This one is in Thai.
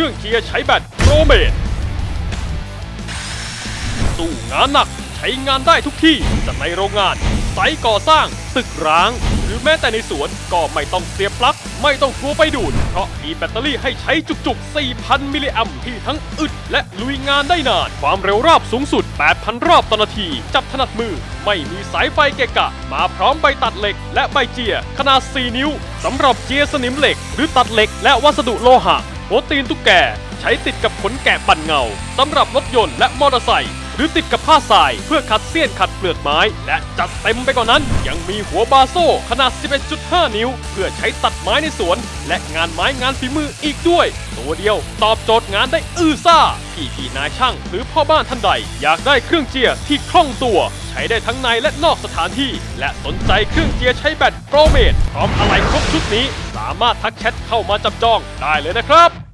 รื่องเกียร์ใช้แบตโรเมดสู้งานหนักใช้งานได้ทุกที่จะในโรงงานไซต์ก่อสร้าง ตึกร้าง หรือแม้แต่ในสวนก็ไม่ต้องเสียบปลั๊กไม่ต้องกลัวไปดูด เพราะมีแบตเตอรี่ให้ใช้จุกๆ 4,000 มิลลิแอมที่ทั้งอึดและลุยงานได้นาน ความเร็วราบสูงสุด 8,000 รอบต่อนาที จับถนัดมือ ไม่มีสายไฟเกะกะ มาพร้อมใบตัดเหล็ก และใบเจีย ขนาด 4 นิ้วสำหรับเจียสนิมเหล็ก หรือตัดเหล็กและวัสดุโลหะ โปรตีนตุ๊กแก ใช้ติดกับขนแกะปั่นเงาสำหรับรถยนต์และมอเตอร์ไซค์ รือติดกับผ้าทรายเพื่อขัดเสี้ยนขัดเปลือกไม้ และจัดเต็มไปกว่านั้น ยังมีหัวบาโซ่ขนาด 11.5 นิ้ว เพื่อใช้ตัดไม้ในสวน และงานไม้งานฝีมืออีกด้วย ตัวเดียวตอบโจทย์งานได้อื้อซ่าพี่พี่นายช่างหรือพ่อบ้านท่านใด อยากได้เครื่องเจียร์ที่คล่องตัว ใช้ได้ทั้งในและนอกสถานที่ และสนใจเครื่องเจียร์ใช้แบตโปรเมดพร้อมอะไรครบชุดนี้ สามารถทักแชทเข้ามาจับจองได้เลยนะครับ